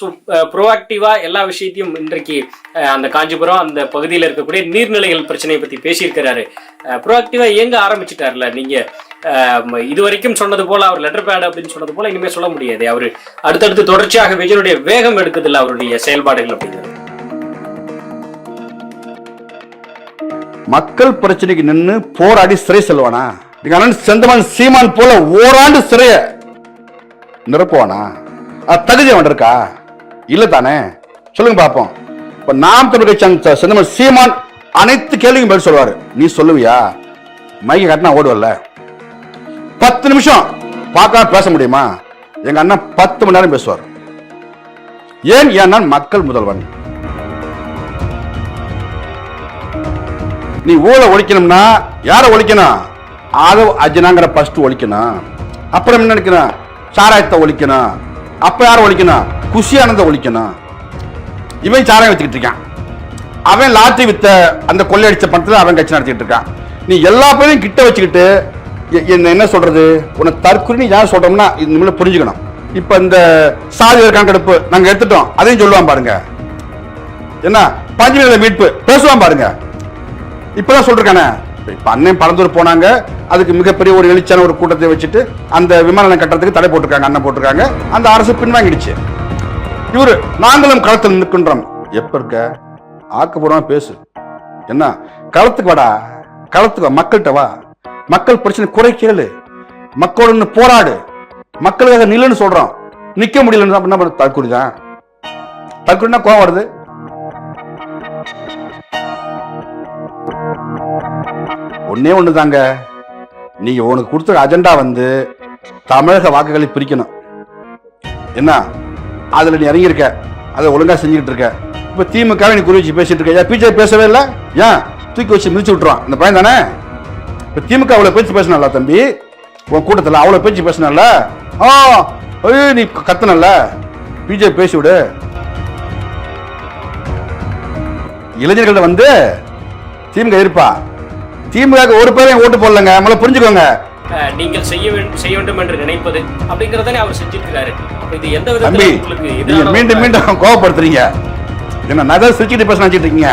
So ப்ரோஆக்டிவா uh, எல்லா விஷயத்தையும் இன்றைக்கு uh, அந்த காஞ்சிபுரம் அந்த பகுதியில் இருக்கக்கூடிய நீர்நிலைகள் பிரச்சனையை பற்றி பேசியிருக்கிறாரு. Uh, ப்ரோஆக்டிவா இயங்க ஆரம்பிச்சிட்டார்ல. நீங்க um, இது வரைக்கும் சொன்னது போல அவர் லெட்டர் பேட் அப்படின்னு சொன்னது போல இனிமே சொல்ல முடியாது. அவர் அடுத்தடுத்து தொடர்ச்சியாக விஜயனுடைய வேகம் எடுக்குதில்ல அவருடைய செயல்பாடுகள் அப்படிங்கிறது. மக்கள் பிரச்சனைக்கு நின்று போராடி சிறை செல்வானா? எங்க அண்ணன் செந்தமன் சீமான் போல ஓராண்டு சிறைய நிரப்புவானா? அது தகுதி அவன் இருக்கா? இல்லை தானே சொல்லுங்க பார்ப்போம் இப்போ நாம் தமிழ் கட்சி அந்த செந்தமன் சீமான் அனைத்து கேள்விக்கும் பதில் சொல்லுவார். நீ சொல்லுவியா? மைக்க கட்டினா ஓடுவல்ல. பத்து நிமிஷம் பார்க்காம பேச முடியுமா? எங்க அண்ணன் பத்து மணி நேரம் பேசுவார். ஏன் ஏன்னா மக்கள் முதல்வன்? நீ ஊழலை ஒழிக்கணும்னா யாரை ஒழிக்கணும்? ஆதவ் அஜனாங்கிற ஃபர்ஸ்ட் ஒழிக்கணும். அப்புறம் என்ன நினைக்கணும் சாராயத்தை ஒழிக்கணும். அப்போ யாரை ஒழிக்கணும்? குஷி ஆனந்த ஒழிக்கணும். இவன் சாராயம் வச்சுக்கிட்டு இருக்கான். அவன் லாட்டரி வித்த அந்த கொள்ளையடிச்ச பணத்தில் அவன் கட்சி நடத்திக்கிட்டு இருக்கான். நீ எல்லா பேரையும் கிட்ட வச்சுக்கிட்டு எ- என்ன என்ன சொல்கிறது உன்னை தற்கொலை யார் சொல்கிறோம்னா இது நம்மள புரிஞ்சுக்கணும். இப்போ இந்த சாதி கணக்கெடுப்பு நாங்கள் எடுத்துட்டோம். அதையும் சொல்லுவான் பாருங்க. என்ன? பஞ்சமியில மீட்பு. பேசுவான் பாருங்க. இப்போதான் சொல்றானே இப்ப அண்ணன் பரந்தூர் போனாங்க அதுக்கு மிகப்பெரிய ஒரு எழுச்சியான ஒரு கூட்டத்தை வச்சுட்டு அந்த விமான நிலையம் கட்டுறதுக்கு தடை போட்டிருக்காங்க அண்ணன் போட்டிருக்காங்க. அந்த அரசு பின்வாங்கிடுச்சு. இவரு நாங்களும் களத்தில் நிற்கின்றோம். எப்ப இருக்க? ஆக்கப்பூர்வமா பேசு. என்ன? களத்துக்கு வாடா. களத்துக்கு வா மக்கள்கிட்ட வா. மக்கள் பிரச்சனை குறை கேளு. மக்களோட போராடு. மக்களுக்காக நில்லுன்னு சொல்றோம். நிக்க முடியலன்னு என்ன பண்ண தற்கொலை தான் கோவம் வருது. ஒன்னே ஒன்று தாங்க நீங்க உனக்கு கொடுத்த அஜெண்டா வந்து தமிழக வாக்குகளை பிரிக்கணும். என்ன? அதுல நீ இறங்கியிருக்க. அதை ஒழுங்கா செஞ்சுக்கிட்டு இருக்க. இப்ப திமுக நீ குறி வச்சு பேசிட்டு இருக்க. பிஜேபி பேசவே இல்லை? ஏன்? தூக்கி வச்சு மிதிச்சு விட்டுருவான். இந்த பையன் தானே? இப்ப திமுக அவ்வளவு பேச்சு பேசினால தம்பி? உன் கூட்டத்தில் அவ்வளவு பேச்சு பேசினால ஆ ஐயோ நீ கத்தனல்ல. பிஜேபி பேசி விடு. இளைஞர்கள் வந்து திமுக இருப்பா. திமுக ஒரு பேரையும் ஓட்டு போடலங்க. முதல்ல புரிஞ்சுக்கோங்க. நீங்கள் செய்ய வேண்டும் செய்ய வேண்டும் என்று நினைப்பது அப்படிங்கறதானே அவர் செஞ்சிருக்கிறாரு இது எந்த விதத்துல உங்களுக்கு மீண்டும் மீண்டும் கோவப்படுத்துறீங்க. என்ன ஏதாவது சிரிச்சுட்டு பேச நினைச்சிட்டு இருக்கீங்க?